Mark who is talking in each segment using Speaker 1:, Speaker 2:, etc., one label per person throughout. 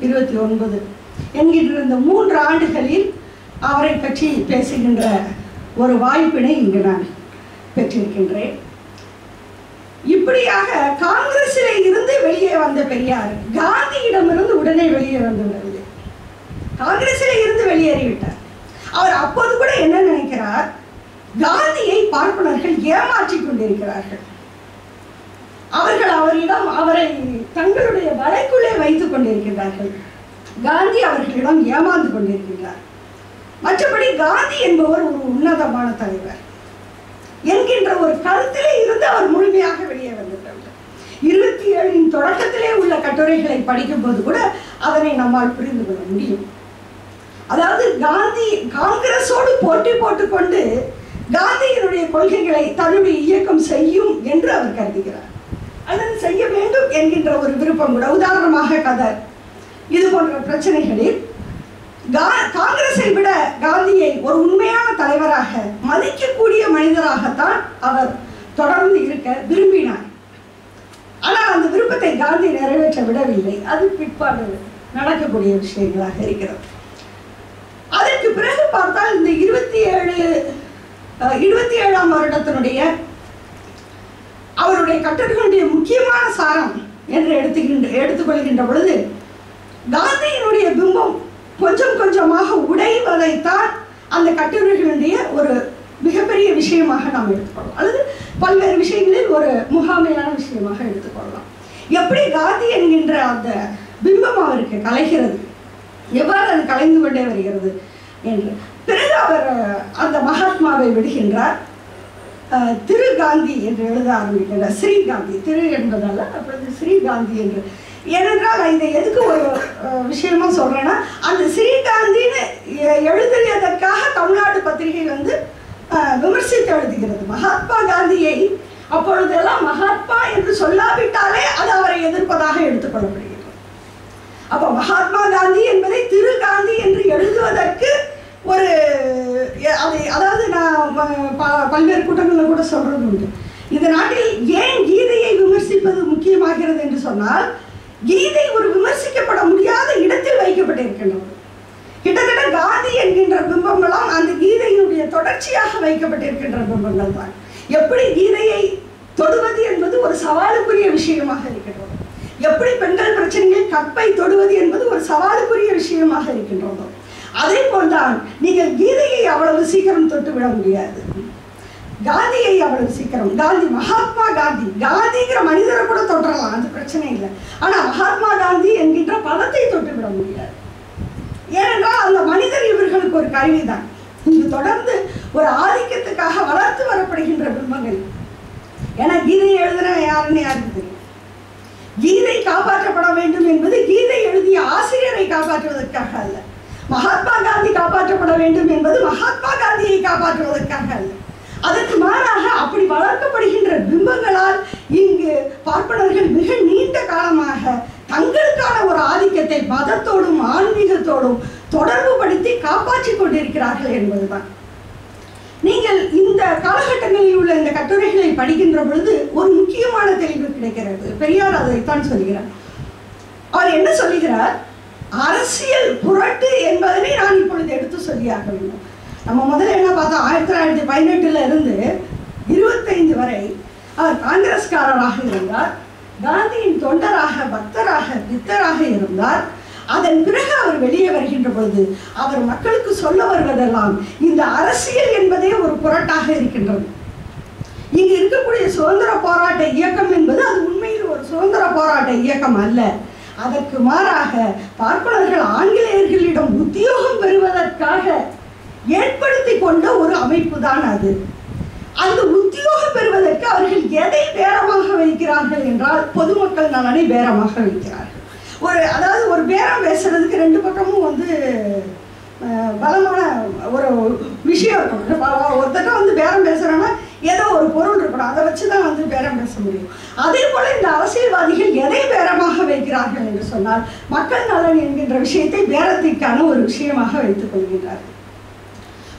Speaker 1: இருபத்தி ஒன்பது. என்கின்ற இந்த மூன்று ஆண்டுகளில் அவரை பற்றி பேசுகின்ற ஒரு வாய்ப்பினை இங்கு நான் பெற்றிருக்கின்றேன். இப்படியாக காங்கிரஸில் இருந்து வெளியே வந்த பெரியார் காந்தியிடமிருந்து உடனே வெளியே வந்து விடவில்லை. காங்கிரஸிலே இருந்து வெளியேறிவிட்டார். அவர் அப்போது கூட என்ன நினைக்கிறார்? காந்தியை பார்ப்பனர்கள் ஏமாற்றிக் கொண்டிருக்கிறார்கள். அவர்கள் அவரிடம் அவரை தங்களுடைய வலைக்குள்ளே வைத்துக் கொண்டிருக்கிறார்கள் காந்தி அவர்களிடம் ஏமாந்து கொண்டிருக்கிறார் மற்றபடி காந்தி என்பவர் ஒரு உன்னதமான தலைவர். என்கின்ற ஒரு கருத்திலே இருந்து அவர் முழுமையாக வெளியே வந்துட்டார் இருபத்தி ஏழின் தொடக்கத்திலே உள்ள கட்டுரைகளை படிக்கும்போது கூட அதனை நம்மால் புரிந்து கொள்ள முடியும். அதாவது காந்தி காங்கிரஸோடு போட்டி போட்டுக்கொண்டு காந்தியினுடைய கொள்கைகளை தன்னுடைய இயக்கம் செய்யும் என்று அவர் கருதுகிறார். அல்லது செய்ய வேண்டும் என்கின்ற ஒரு விருப்பம் கூட. உதாரணமாக கதர் இது போன்ற பிரச்சனைகளில் கா- காங்கிரஸை விட காந்தியை ஒரு உண்மையான தலைவராக மதிக்கக்கூடிய மனிதராகத்தான் அவர் தொடர்ந்து இருக்க விரும்பினார். ஆனால் அந்த விருப்பத்தை காந்தி நிறைவேற்ற விடவில்லை. அது பிற்பாடு நடக்கக்கூடிய விஷயங்களாக இருக்கிறது. அதற்கு பிறகு பார்த்தால் இந்த இருபத்தி ஏழு இருபத்தி ஏழாம் வருடத்தினுடைய அவருடைய கட்டுரைகளுடைய முக்கியமான சாரம் என்று எடுத்துக்கின்ற எடுத்துக்கொள்கின்ற பொழுது காந்தியினுடைய பிம்பம் கொஞ்சம் கொஞ்சமாக உடைவதைத்தான் அந்த கட்டுரைகளுடைய ஒரு மிகப்பெரிய விஷயமாக நாம் எடுத்துக்கொள்ளலாம். அல்லது பல்வேறு விஷயங்களில் ஒரு முகாமையான விஷயமாக எடுத்துக்கொள்ளலாம். எப்படி காந்தி என்கின்ற அந்த பிம்பம் அவருக்கு கலைகிறது? எவ்வாறு அது கலைந்து கொண்டே வருகிறது என்று. பிறகு அவர் அந்த மகாத்மாவை விடுகின்றார். திரு காந்தி என்று எழுத ஆரம்பிக்கின்றார் ஸ்ரீ காந்தி. திரு என்பதால் அப்பொழுது ஸ்ரீ காந்தி என்று. ஏனென்றால் நான் இதை எதுக்கு ஒரு விஷயமா சொல்றேன்னா அந்த ஸ்ரீகாந்தின்னு எ- எழுதியதற்காக தமிழ்நாடு பத்திரிகை வந்து விமர்சித்து எழுதுகிறது. மகாத்மா காந்தியை அப்பொழுதெல்லாம் மகாத்மா என்று சொல்லாவிட்டாலே அது அவரை எதிர்ப்பதாக எடுத்துக்கொள்ளப்படுகிறது அப்போ மகாத்மா காந்தி என்பதை திரு காந்தி என்று எழுதுவதற்கு ஒரு அதை அது அதாவது நான் ப- பல்வேறு கூட்டங்களில் கூட சொல்றது உண்டு. இந்த நாட்டில் ஏன் கீதையை விமர்சிப்பது முக்கியமாகிறது என்று சொன்னால் கீதை ஒரு விமர்சிக்கப்பட முடியாத இடத்தில் வைக்கப்பட்டிருக்கின்றது. கிட்டத்தட்ட காந்தி என்கின்ற பிம்பங்களும் அந்த கீதையினுடைய தொடர்ச்சியாக வைக்கப்பட்டிருக்கின்ற பிம்பங்கள் தான். எப்படி கீதையை தொடுவது என்பது ஒரு சவாலுக்குரிய விஷயமாக இருக்கின்றது. எப்படி பெண்கள் பிரச்சனையில் கற்பை தொடுவது என்பது ஒரு சவாலுக்குரிய விஷயமாக இருக்கின்றதோ அதே போல்தான் நீங்கள் கீதையை அவ்வளவு சீக்கிரம் தொட்டு விட முடியாது. காந்தியை அவ்வளவு சீக்கிரம் காந்தி மகாத்மா காந்தி காந்திங்கிற மனிதரை கூட தொட்டுறலாம் அது பிரச்சனை இல்லை. ஆனால் மகாத்மா காந்தி என்கின்ற பதத்தை தொட்டு விட முடியாது. ஏனென்றால் அந்த மனிதர் இவர்களுக்கு ஒரு கருவிதான். இது தொடர்ந்து ஒரு ஆதிக்கத்துக்காக வளர்த்து வரப்படுகின்ற பிம்பங்கள் ஏன்னா கீதையை எழுதுனவன் யாருன்னு யாருக்கு தெரியும்? கீதை காப்பாற்றப்பட வேண்டும் என்பது கீதை எழுதிய ஆசிரியரை காப்பாற்றுவதற்காக அல்ல. வளர்க்கப்பட வேண்டும் என்பது மகாத்மா காந்தியை காப்பாற்றுவதற்காக அல்ல. அதற்கு மாறாக அப்படி வளர்க்கப்படுகின்ற பிம்பங்களால் இங்கு பார்ப்பனர்கள் மிக நீண்ட காலமாக தங்களுக்கான ஒரு ஆதிக்கத்தை மதத்தோடும் ஆன்மீகத்தோடும் தொடர்பு படுத்தி காப்பாற்றிக் கொண்டிருக்கிறார்கள் என்பதுதான். நீங்கள் இந்த காலகட்டங்களில் உள்ள இந்த கட்டுரைகளை படிக்கின்ற பொழுது ஒரு முக்கியமான தெளிவு கிடைக்கிறது. பெரியார் அதைத்தான் சொல்கிறார். அவர் என்ன சொல்லுகிறார்? அரசியல் புரட்டு என்பதனை நான் இப்பொழுது எடுத்து சொல்லியாக வேண்டும் நம்ம முதல்ல என்ன பார்த்தோம்? ஆயிரத்தி தொள்ளாயிரத்தி பதினெட்டுல இருந்து இருபத்தைந்து வரை அவர் காங்கிரஸ்காரராக இருந்தார். காந்தியின் தொண்டராக பக்தராக பித்தராக இருந்தார். அதன் பிறகு அவர் வெளியே வருகின்ற பொழுது அவர் மக்களுக்கு சொல்ல வருவதெல்லாம் இந்த அரசியல் என்பதே ஒரு புரட்டாக இருக்கின்றது. இங்கு இருக்கக்கூடிய சுதந்திர போராட்ட இயக்கம் என்பது அது உண்மையில் ஒரு சுதந்திர போராட்ட இயக்கம் அல்ல. அதற்கு மாறாக பார்ப்பனர்கள் ஆங்கிலேயர்களிடம் உத்தியோகம் பெறுவதற்காக ஏற்படுத்தி கொண்ட ஒரு அமைப்பு தான் அது. அந்த உத்தியோகம் பெறுவதற்கு அவர்கள் எதை பேரமாக வைக்கிறார்கள் என்றால் பொதுமக்கள் நலனை பேரமாக வைக்கிறார்கள். ஒரு அதாவது ஒரு பேரம் பேசுறதுக்கு ரெண்டு பக்கமும் வந்து பலமான ஒரு விஷயம் இருக்கணும் ஒருத்தட்ட வந்து பேரம் பேசுறோன்னா ஏதோ ஒரு பொருள் இருக்கணும். அதை வச்சு தான் வந்து பேரம் பேச முடியும். அதே போல இந்த அரசியல்வாதிகள் எதை பேரமாக வைக்கிறார்கள் என்று சொன்னால் மக்கள் நலன் என்கின்ற விஷயத்தை பேரத்திற்கான ஒரு விஷயமாக வைத்துக் கொள்கின்றார்கள்.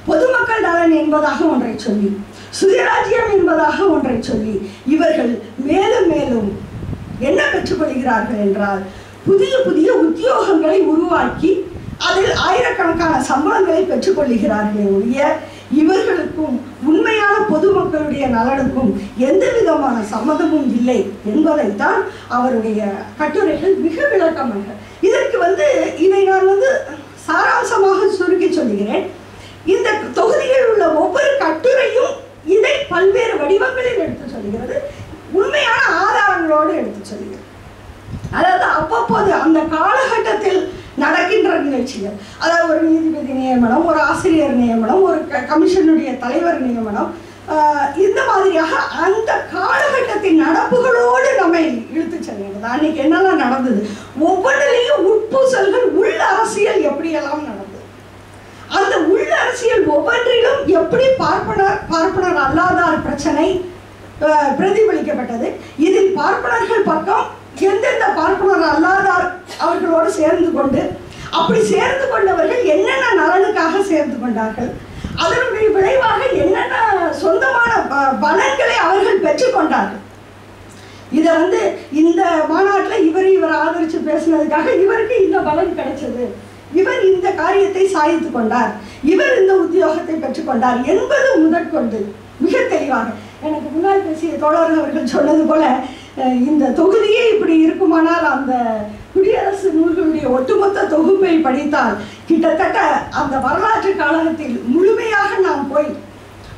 Speaker 1: பொதுமக்கள் நலன் என்பதாக ஒன்றை சொல்லி சுயராஜ்யம் என்பதாக ஒன்றை சொல்லி இவர்கள் மேலும் மேலும் என்ன பெற்றுக்கொள்கிறார்கள் என்றால் புதிய புதிய உத்தியோகங்களை உருவாக்கி அதில் ஆயிரக்கணக்கான சம்பளங்களை பெற்றுக்கொள்கிறார்களே ஒழிய இவர்களுக்கும் உண்மையான பொதுமக்களுடைய நலனுக்கும் எந்த விதமான சம்மதமும் இல்லை என்பதைத்தான் அவருடைய கட்டுரைகள் மிக விளக்கமாக. இதற்கு வந்து இதை நான் வந்து சாராம்சமாக சுருக்கி சொல்லுகிறேன். இந்த தொகுதியில் உள்ள ஒவ்வொரு கட்டுரையும் இதை பல்வேறு வடிவங்களில் எடுத்து சொல்கிறது. உண்மையான ஆதாரங்களோடு எடுத்து சொல்கிறது. அதாவது அவ்வப்போது அந்த காலகட்டத்தில் நடக்கின்ற நிகழ்ச்சிகள். அதாவது ஒரு நீதிபதி ஆசிரியர் நியமனம் ஒரு கமிஷனுடைய தலைவர் நியமனம். இந்த மாதிரியாக அந்த காலகட்டத்தின் நடப்புகளோடு நம்மை இழுத்து செல்கிறது. அன்னைக்கு என்னெல்லாம் நடந்தது? ஒவ்வொன்றிலையும் உட்பூசல்கள் உள்ள அரசியல் எப்படியெல்லாம் நடந்தது? அந்த உள்ள அரசியல் ஒவ்வொன்றிலும் எப்படி பார்ப்பனர் பார்ப்பனர் அல்லாதார் பிரச்சனை பிரதிபலிக்கப்பட்டது? இதில் பார்ப்பனர்கள் பக்கம் எந்தெந்த பார்ப்பனர் அல்லாதார் அவர்களோடு சேர்ந்து கொண்டு அப்படி சேர்ந்து கொண்டவர்கள் என்னென்ன நலனுக்காக சேர்ந்து கொண்டார்கள். அதனுடைய விளைவாக என்னென்ன சொந்தமான பலன்களை அவர்கள் பெற்றுக்கொண்டார்கள் இதை வந்து இந்த மாநாட்டில் இவர் இவர் ஆதரித்து பேசுனதுக்காக இவருக்கு இந்த பலன் கிடைச்சது. இவர் இந்த காரியத்தை சாதித்து கொண்டார். இவர் இந்த உத்தியோகத்தை பெற்றுக்கொண்டார் என்பது முதற்கொண்டு மிக தெளிவாக. எனக்கு முன்னால் பேசிய தோழர் அவர்கள் சொன்னது போல இந்த தொகுதியே இப்படி இருக்குமானால் அந்த குடியரசு நூல்களுடைய ஒட்டுமொத்த தொகுப்பை படித்தால் கிட்டத்தட்ட அந்த வரலாற்று காலகத்தில் முழுமையாக நாம் போய்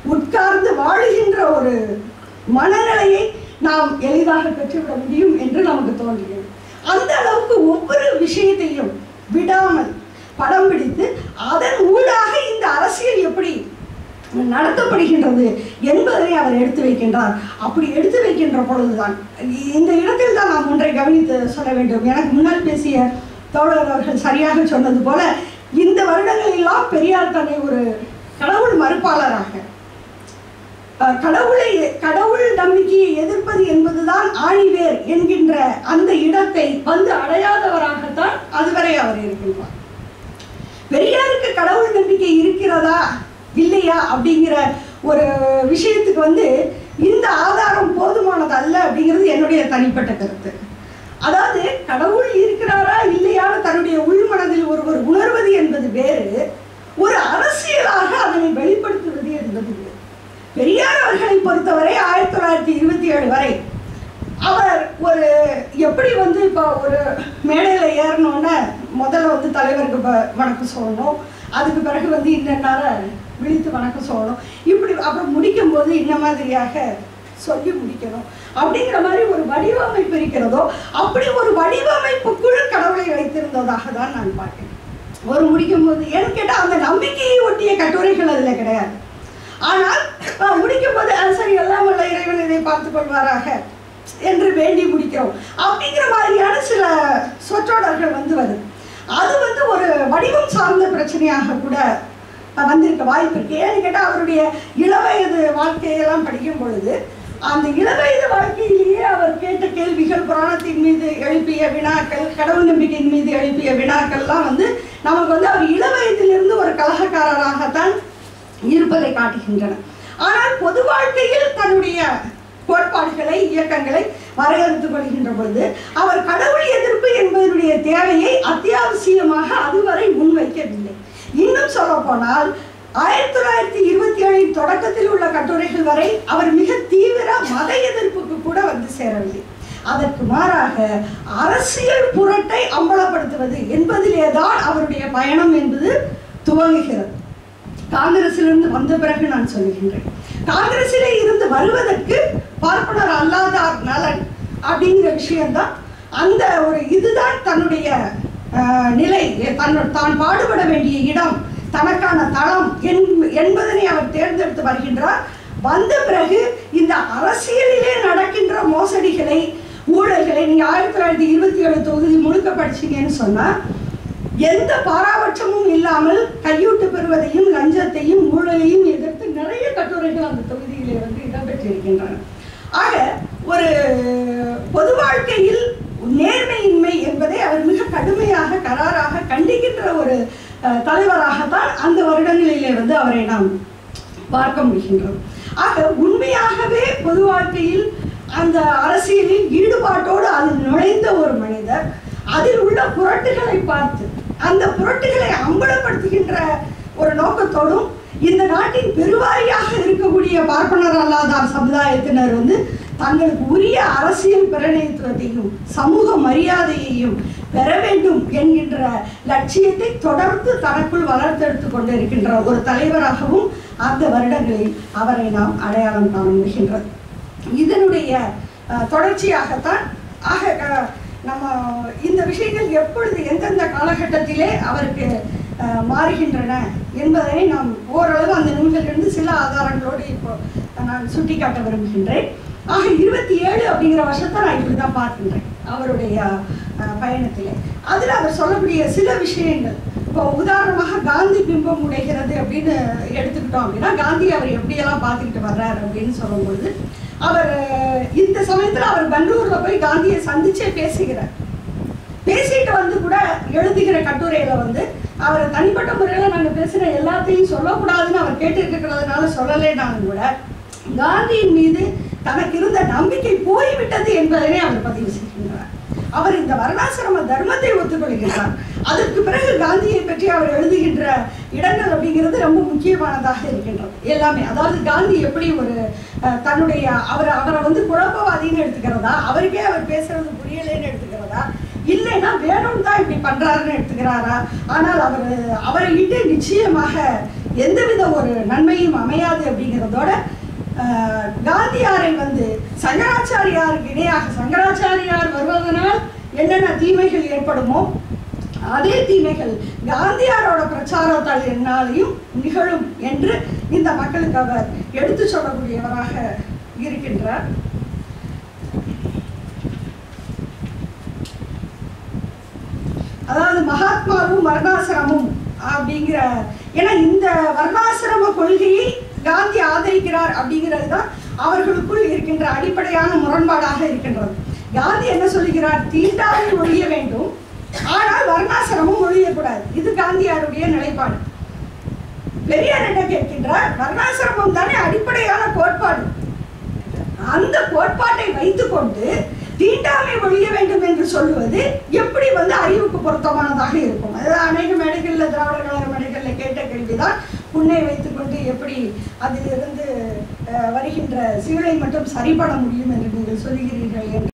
Speaker 1: உட்கார்ந்து வாழுகின்ற ஒரு மனநிலையை நாம் எளிதாக பெற்றுவிட முடியும் என்று நமக்கு தோன்றுகிறது. அந்த அளவுக்கு ஒவ்வொரு விஷயத்தையும் விடாமல் படம் பிடித்து அதன் ஊடாக இந்த அரசியல் எப்படி நடத்தப்படுகின்றது என்பதை அவர் எடுத்து வைக்கின்றார். அப்படி எடுத்து வைக்கின்ற பொழுதுதான் இந்த இடத்தில் தான் நாம் ஒன்றை கவனித்து சொல்ல வேண்டும். எனக்கு முன்னால் பேசிய தோழர் அவர்கள் சரியாக சொன்னது போல இந்த வருடங்களெல்லாம் பெரியார் தன்னை ஒரு கடவுள் மறுப்பாளராக கடவுளை கடவுள் நம்பிக்கையை எதிர்ப்பது என்பதுதான் ஆணிவேர் என்கின்ற அந்த இடத்தை வந்து அடையாதவராகத்தான் அதுவரை அவர் இருக்கின்றார். பெரியாருக்கு கடவுள் நம்பிக்கை இருக்கிறதா? இல்லையா அப்படிங்கிற ஒரு விஷயத்துக்கு வந்து இந்த ஆதாரம் போதுமானது அல்ல அப்படிங்கிறது என்னுடைய தனிப்பட்ட கருத்து. அதாவது கடவுள் இருக்கிறாரா இல்லையான்னு தன்னுடைய உள்மனதில் ஒருவர் உணர்வது என்பது வேறு ஒரு அரசியலாக அதனை வெளிப்படுத்துவது என்பது வேறு. பெரியார் அவர்களை பொறுத்தவரை ஆயிரத்தி தொள்ளாயிரத்தி இருபத்தி ஏழு வரை அவர் ஒரு எப்படி வந்து இப்போ ஒரு மேடையில் ஏறணுன்னே முதல்ல வந்து தலைவருக்கு வணக்கம் சொல்லணும். அதுக்கு பிறகு வந்து இன்னென்னார விழித்து வணக்கம் சொல்லணும். இப்படி அப்புறம் முடிக்கும் போது இந்த மாதிரியாக சொல்லி முடிக்கணும். அப்படிங்கிற மாதிரி ஒரு வடிவமைப்பு இருக்கிறதோ அப்படி ஒரு வடிவமைப்புக்குள் கடவுளை வைத்திருந்ததாக தான் நான் பார்க்கிறேன். ஒரு முடிக்கும் போது ஏன்னு கேட்டால் அந்த நம்பிக்கையை ஒட்டிய கட்டுரைகள் அதில் கிடையாது. ஆனால் முடிக்கும் போது சரி எல்லாம் வல்ல இறைவன் இதை பார்த்துக் கொள்வாராக என்று வேண்டி முடிக்கிறோம். அப்படிங்கிற மாதிரியான சில சொற்றொடர்கள் வந்து வருது. அது வந்து ஒரு வடிவம் சார்ந்த பிரச்சனையாக கூட வந்திருக்க வாய்ப்பு இருக்கு. ஏன்னு கேட்டால் அவருடைய இளவயது வாழ்க்கையெல்லாம் படிக்கும் பொழுது அந்த இளவயது வாழ்க்கையிலேயே அவர் கேட்ட கேள்விகள் புராணத்தின் மீது எழுப்பிய வினாக்கள் கடவுள் நம்பிக்கையின் மீது எழுப்பிய வினாக்கள்லாம் வந்து நமக்கு வந்து அவர் இளவயதிலிருந்து ஒரு கலகக்காரராகத்தான் இருப்பதை காட்டுகின்றன. ஆனால் பொது வாழ்க்கையில் தன்னுடைய கோட்பாடுகளை இயக்கங்களை வரையறுத்துக் கொள்கின்ற பொழுது அவர் கடவுள் எதிர்ப்பு என்பதனுடைய தேவையை அத்தியாவசியமாக அது போனால் ஆயிரத்தி தொள்ளாயிரத்தி இருபத்தி ஏழின் தொடக்கத்தில் உள்ள கட்டுரைகள் வரை அவர் மிக தீவிர மத எதிர்ப்புக்கு கூட வந்து சேரவில்லை. அதற்கு மாறாக அரசியல் புரட்டை அம்பலப்படுத்துவது என்பதிலே தான் அவருடைய பயணம் என்பது துவங்குகிறது. காங்கிரசிலிருந்து வந்த பிறகு நான் சொல்லுகின்றேன். காங்கிரசிலே இருந்து வருவதற்கு பார்ப்பனர் அல்லாதார் நலன் அப்படிங்கிற விஷயம்தான். அந்த ஒரு இதுதான் தன்னுடைய நிலை தன் தான் பாடுபட வேண்டிய இடம். தனக்கான தளம் என்- என்பதனை அவர் தேர்ந்தெடுத்து வருகின்றார். வந்த பிறகு இந்த அரசியலிலே நடக்கின்ற மோசடிகளை ஊழல்களை நீங்கள் ஆயிரத்தி தொள்ளாயிரத்தி இருபத்தி ஏழு தொகுதி முழுக்க படிச்சீங்கன்னு சொன்னால் எந்த பாராபட்சமும் இல்லாமல் கையூட்டு பெறுவதையும் லஞ்சத்தையும் ஊழலையும் எதிர்த்து நிறைய கட்டுரைகள் அந்த தொகுதியிலே வந்து இடம்பெற்றிருக்கின்றன. ஆக ஒரு பொது வாழ்க்கையில் நேர்மையின்மை என்பதை அவர் மிக கடுமையாக கராராக கண்டிக்கின்ற ஒரு தலைவராகத்தான் அந்த வருடங்களிலே வந்து அவரை நாம் பார்க்க முடிகின்றோம். ஆக உண்மையாகவே பொது வாழ்க்கையில் அந்த அரசியலில் ஈடுபாட்டோடு அதில் நுழைந்த ஒரு மனிதர் அதில் உள்ள புரட்டுகளை பார்த்து அந்த புரட்டுகளை அம்பலப்படுத்துகின்ற ஒரு நோக்கத்தோடும் இந்த நாட்டின் பெருவாரியாக இருக்கக்கூடிய பார்ப்பனர் அல்லாதார் சமுதாயத்தினர் வந்து தங்களுக்கு உரிய அரசியல் பிரதிநிதித்துவத்தையும் சமூக மரியாதையையும் பெற வேண்டும் என்கின்ற லட்சியத்தை தொடர்ந்து தனக்குள் வளர்த்தெடுத்து கொண்டிருக்கின்ற ஒரு தலைவராகவும் அந்த வருடங்களில் அவரை நாம் அடையாளம் காண முடிகின்றது. இதனுடைய தொடர்ச்சியாகத்தான் ஆக நம்ம இந்த விஷயங்கள் எப்பொழுது எந்தெந்த காலகட்டத்திலே அவருக்கு மாறுகின்றன என்பதனை நாம் ஓரளவு அந்த நூல்களிலிருந்து சில ஆதாரங்களோடு இப்போ நான் சுட்டிக்காட்ட விரும்புகின்றேன். ஆக இருபத்தி ஏழு அப்படிங்கிற வருஷத்தை நான் இப்படி தான் பார்க்கின்றேன் அவருடைய பயணத்தில் பயணத்திலே. அதில் அவர் சொல்லக்கூடிய சில விஷயங்கள் இப்போ உதாரணமாக காந்தி பிம்பம் உடைகிறது அப்படின்னு எடுத்துக்கிட்டோம் அப்படின்னா காந்தி அவர் எப்படியெல்லாம் பார்த்துக்கிட்டு வர்றாரு அப்படின்னு சொல்லும்போது அவர் இந்த சமயத்தில் அவர் பெங்களூர்ல போய் காந்தியை சந்திச்சே பேசுகிறார். பேசிட்டு வந்து கூட எழுதுகிற கட்டுரையில வந்து அவர் தனிப்பட்ட முறையில் நாங்கள் பேசுகிற எல்லாத்தையும் சொல்லக்கூடாதுன்னு அவர் கேட்டிருக்கிறதுனால சொல்லலைனாலும் கூட காந்தியின் மீது தனக்கு இருந்த நம்பிக்கை போய்விட்டது என்பதனை அவர் பதிவு செய்கின்றார். அவர் இந்த வர்ணாசிரம தர்மத்தை ஒத்துக்கொள்கிறார். அதற்கு பிறகு காந்தியை பற்றி அவர் எழுதுகின்ற இடங்கள் அப்படிங்கிறது ரொம்ப முக்கியமானதாக இருக்கின்றது. எல்லாமே அதாவது காந்தி எப்படி ஒரு தன்னுடைய அவர் அவரை வந்து குழப்பவாதின்னு எடுத்துக்கிறதா? அவருக்கே அவர் பேசுறது புரியலைன்னு எடுத்துக்கிறதா? இல்லைன்னா வேணும்னு தான் இப்படி பண்றாருன்னு எடுத்துக்கிறாரா? ஆனால் அவர் அவரை இட்டு நிச்சயமாக எந்தவித ஒரு நன்மையும் அமையாது அப்படிங்கிறதோட காந்தியாரை வந்து சங்கராச்சாரியாருக்கு இணையாக சங்கராச்சாரியார் வருவதனால் என்னென்ன தீமைகள் ஏற்படுமோ அதே தீமைகள் காந்தியாரோட பிரச்சாரத்தால் என்னாலையும் நிகழும் என்று இந்த மக்களுக்கு அவர் எடுத்து சொல்லக்கூடியவராக இருக்கின்றார். அதாவது மகாத்மாவும் வர்ணாசிரமும் அப்படிங்கிற ஏன்னா இந்த வர்ணாசிரம கொள்கையை காந்தி ஆதரிக்கிறார் அப்படிங்கிறது தான் அவர்களுக்குள் இருக்கின்ற அடிப்படையான முரண்பாடாக இருக்கின்றது. காந்தி என்ன சொல்லுகிறார்? தீண்டாமை ஒழிய வேண்டும். ஆனால் வர்ணாசிரமும் ஒழியக்கூடாது இது காந்தியாருடைய நிலைப்பாடு. பெரியார் என்ன கேட்கின்றார்? வர்ணாசிரமம் தானே அடிப்படையான கோட்பாடு. அந்த கோட்பாட்டை வைத்துக்கொண்டு தீண்டாமை ஒழிய வேண்டும் என்று சொல்லுவது எப்படி வந்து அறிவுக்கு பொருத்தமானதாக இருக்கும்? அது அநேக மேடைகளில் திராவிட கழக மேடைகளில் கேட்ட கேள்விதான். புண்ணை வைத்துக்கொண்டு எப்படி அதிலிருந்து வருகின்ற சீழை மட்டும் சரிபட முடியும் என்று நீங்கள் சொல்லுகிறீர்கள் என்று